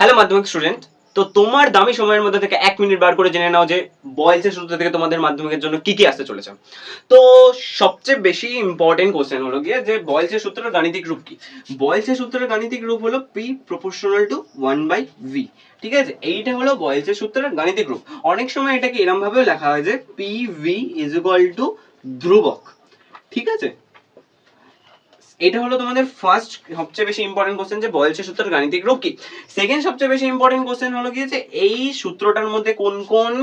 Hello মাধ্যমিক student তো তোমার দামি সময়ের মধ্যে থেকে এক মিনিট বার করে জেনে নাও যে বয়েলসের সূত্র থেকে তোমাদের মাধ্যমিকের জন্য কি কি আসতে চলেছে। তো সবচেয়ে বেশি ইম্পর্টেন্ট কোশ্চেন হলো গিয়ে যে বয়েলসের সূত্রের গাণিতিক রূপ কি? বয়েলসের সূত্রের গাণিতিক রূপ হলো P proportional to one by V ঠিক আছে? এইটা হলো বয়েলসের সূত্রের গাণিতিক রূপ। অনেক সময় এটাকে এরম ভাবেও লেখা হয় যে P V is equal to ধ্রুবক, ঠিক আছে? এটা হলো তোমাদের ফার্স্ট সবচেয়ে বেশি ইম্পর্টেন্ট কোশ্চেন যে বয়েলসের সূত্রের গাণিতিক রূপ কি? সেকেন্ড সবচেয়ে বেশি ইম্পর্টেন্ট কোশ্চেন হলো কি যে এই সূত্রটার মধ্যে কোন কোন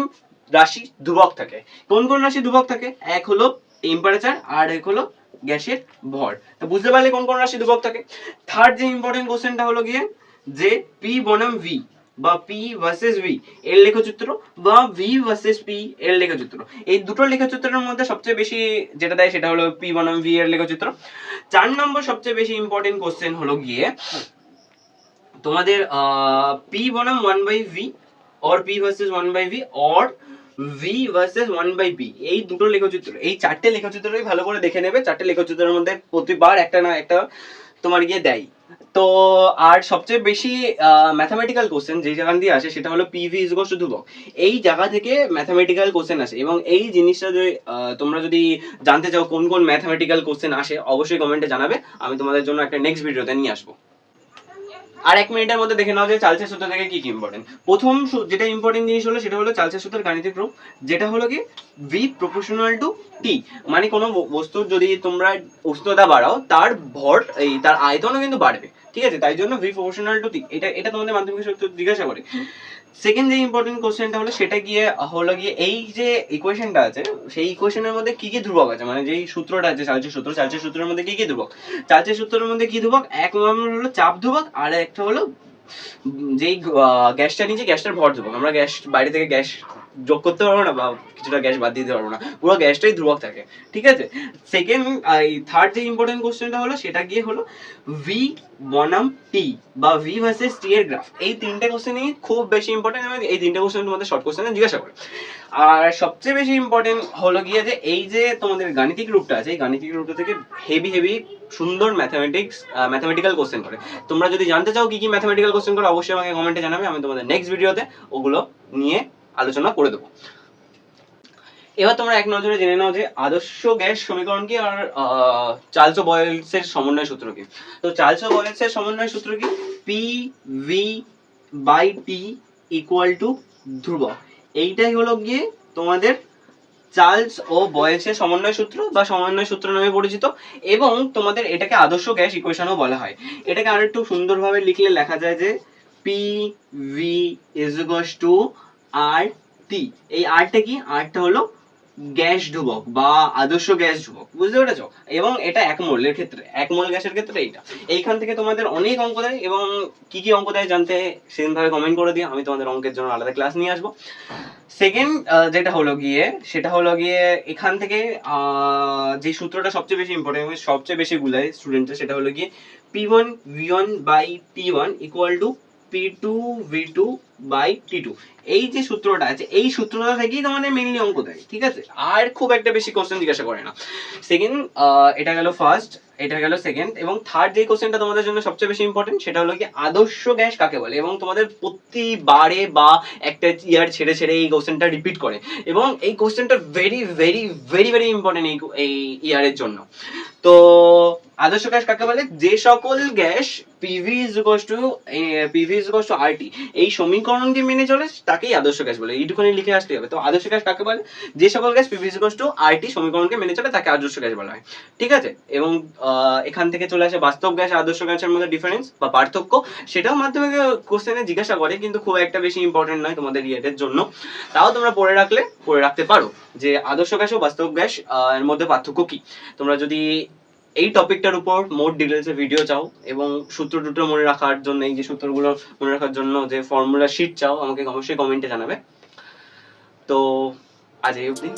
রাশি ধ্রুবক থাকে? কোন কোন রাশি ধ্রুবক থাকে? এক হলো টেম্পারেচার আর এক হলো গ্যাসের ভর। তো বুঝতে পারলে কোন কোন রাশি ধ্রুবক থাকে? থার্ড যে ইম্পর্টেন্ট কোশ্চেনটা হলো গিয়ে যে পি বনাম ভি বা পি ভার্সেস ভি এর লেখচিত্র বা ভি ভার্সেস পি এর লেখচিত্র। এই দুটো লেখচিত্রের মধ্যে সবচেয়ে বেশি যেটা দেয় সেটা হলো পি বনাম ভি এর লেখচিত্র। চার নম্বর সবচেয়ে বেশি ইম্পর্টেন্ট কোশ্চেন হলো গিয়ে তোমাদের পি বনাম one by V or P versus one by V or V versus one by P এই দুটো লেখচিত্র, এই চারটে লেখচিত্রই ভালো করে দেখে নেবে। চারটে লেখচিত্রের মধ্যে প্রতিবার একটা না একটা তোমার গিয়ে দেয়। তো আর সবচেয়ে বেশি ম্যাথামেটিক্যাল কোশ্চেন যে জায়গা দিয়ে আসে সেটা হলো পিভি ইজ টু ধ্রুবক। এই জায়গা থেকে ম্যাথামেটিক্যাল কোশ্চেন আসে এবং এই জিনিসটা যদি তোমরা যদি জানতে চাও কোন কোন ম্যাথামেটিক্যাল কোশ্চেন আসে, অবশ্যই কমেন্টে জানাবে। আমি তোমাদের জন্য একটা নেক্সট ভিডিওতে নিয়ে আসব। আর এক মিনিটের মধ্যে দেখে নাও যে চালচের সূত্র থেকে কি কি ইম্পর্টেন্ট প্রথম যেটা ইম্পর্টেন্ট জিনিস হলো, সেটা হলো চালচের সূত্রের গাণিতিক রূপ। যেটা হলো কি? ভি প্রপোর্শনাল টু টি মানে কোনো বস্তুর যদি তোমরা উষ্ণতা বাড়াও, তার ভর, এই, তার আয়তনও কিন্তু বাড়বে। ঠিক আছে? তাই জন্য ভি প্রপোর্শনাল টু টি এটা এটা তোমাদের মাধ্যমিক জিজ্ঞাসা করে। সেকেন্ড যে ইম্পর্টেন্ট কোশ্চেনটা হলো, সেটা গিয়ে, হলো গিয়ে এই যে ইকুয়েশনটা আছে, সেই ইকুয়েশনের মধ্যে কি কি ধ্রুবক আছে? মানে যেই সূত্রটা আছে চালচের সূত্র চালচের সূত্রের মধ্যে কি কি ধ্রুবক? চালচের সূত্রের মধ্যে কি ধ্রুবক? এক নম্বর হলো চাপ ধ্রুবক, আর একটা হলো যেই গ্যাসটা নিচে, গ্যাসটার ভর ধ্রুবক। আমরা গ্যাস, বাইরে থেকে গ্যাস যোগ করতে পারব না বা কিছুটা গ্যাস বাদ দিতে পারব না। পুরো গ্যাসটাই ধ্রুবক থাকে, ঠিক আছে? সেকেন্ড এই থার্ড যে ইম্পর্টেন্ট কোশ্চেনটা হলো, সেটা গিয়ে হলো ভি বনাম টি বা ভি ভার্সেস টি এর গ্রাফ এই তিনটে কোশ্চেনই খুব বেশি ইম্পর্টেন্ট এবং এই তিনটে কোশ্চেন তোমাদের শর্ট কোশ্চেনে জিজ্ঞাসা করে। আর সবচেয়ে বেশি ইম্পর্টেন্ট হলো গিয়ে যে এই যে তোমাদের গাণিতিক রূপটা আছে, এই গাণিতিক রূপটা থেকে হেভি হেভি সুন্দর ম্যাথামেটিক্স ম্যাথামেটিক্যাল কোশ্চেন করে। তোমরা যদি জানতে চাও কি কি ম্যাথামেটিক্যাল কোশ্চেন করে, অবশ্যই আমাকে কমেন্টে জানাবে। আমি তোমাদের নেক্সট ভিডিওতে ওগুলো নিয়ে আলোচনা করে দেবো। এবার তোমরা এক নজরে জেনে নাও যে আদর্শ গ্যাস সমীকরণ কি আর চার্লস বয়েলসের সমন্বয় সূত্র কি? তো চার্লস বয়েলসের সমন্বয় সূত্র কি? P V by T equal to ধ্রুবক। এইটাই হলো গিয়ে তোমাদের চার্লস ও বয়েলসের সমন্বয় সূত্র বা সমন্বয় সূত্র নামে পরিচিত এবং তোমাদের এটাকে আদর্শ গ্যাস ইকুয়েশনও বলা হয়। এটাকে আরেকটু সুন্দরভাবে লিখলে লেখা যায় যে P V is to R T এই আরটা কি? আরটা হলো গ্যাস ধ্রুবক বা আদর্শ গ্যাস ধ্রুবক। বুঝতে পেরেছ? এবং এটা এক মোলের ক্ষেত্রে এক মোল গ্যাসের ক্ষেত্রে এইটা। এইখান থেকে তোমাদের অনেক অঙ্ক দেয় এবং কি কি অঙ্ক দেয় জানতে সেদিন ভাবে কমেন্ট করে দিও। আমি তোমাদের অঙ্কের জন্য আলাদা ক্লাস নিয়ে আসব। সেকেন্ড যেটা হলো গিয়ে, সেটা হলো গিয়ে এখান থেকে যে সূত্রটা সবচেয়ে বেশি ইম্পর্টেন্ট সবচেয়ে বেশি গুলায় স্টুডেন্টের সেটা হলো গিয়ে P one V one by T one equal to P two V two by T two এই যে সূত্রটা আছে, এই সূত্রটা থেকেই তোমাদের মেইনলি অঙ্ক দেয়, ঠিক আছে? আর খুব একটা বেশি কোশ্চেন জিজ্ঞাসা করে না। সেকেন্ড এটা গেল ফার্স্ট এটা গেল সেকেন্ড এবং থার্ড যে কোশ্চেনটা তোমাদের জন্য সবচেয়ে বেশি ইম্পর্টেন্ট সেটা হলো কি আদর্শ গ্যাস কাকে বলে? এবং তোমাদের প্রতিবারে বা একটা ইয়ার ছেড়ে ছেড়ে এই কোশ্চেনটা রিপিট করে। এবং এই কোশ্চেনটা very very very very important এই ইয়ারের জন্য। তো আদর্শ গ্যাস কাকে বলে? যে সকল gas PV is to PV is to RT এই সমীকরণকে মেনে চলে তাকেই আদর্শ গ্যাস বলে। এইটুকুনি লিখে আসতে হবে। তো আদর্শ গ্যাস কাকে বলে? যে সকল gas PV is to RT সমীকরণকে মেনে চলে তাকে আদর্শ গ্যাস বলা হয়। ঠিক আছে? এবং এখান থেকে চলে আসে বাস্তব গ্যাস, আদর্শ গ্যাসের মধ্যে ডিফারেন্স বা পার্থক্য। সেটাও মাধ্যমিক কোশ্চেনে জিজ্ঞাসা করে, কিন্তু খুব একটা বেশি ইম্পর্টেন্ট নয় তোমাদের ইয়েদের জন্য। তাও তোমরা পড়ে রাখলে, পড়ে রাখতে পারো যে আদর্শ গ্যাস ও বাস্তব গ্যাস এর মধ্যে পার্থক্য কি? তোমরা যদি এই টপিকটার উপর মোট ডিটেলসে ভিডিও চাও এবং সূত্র টুত্র মনে রাখার জন্য, এই যে সূত্রগুলো মনে রাখার জন্য যে ফর্মুলা শিট চাও, আমাকে অবশ্যই কমেন্টে জানাবে। তো, আজ এই অবধি।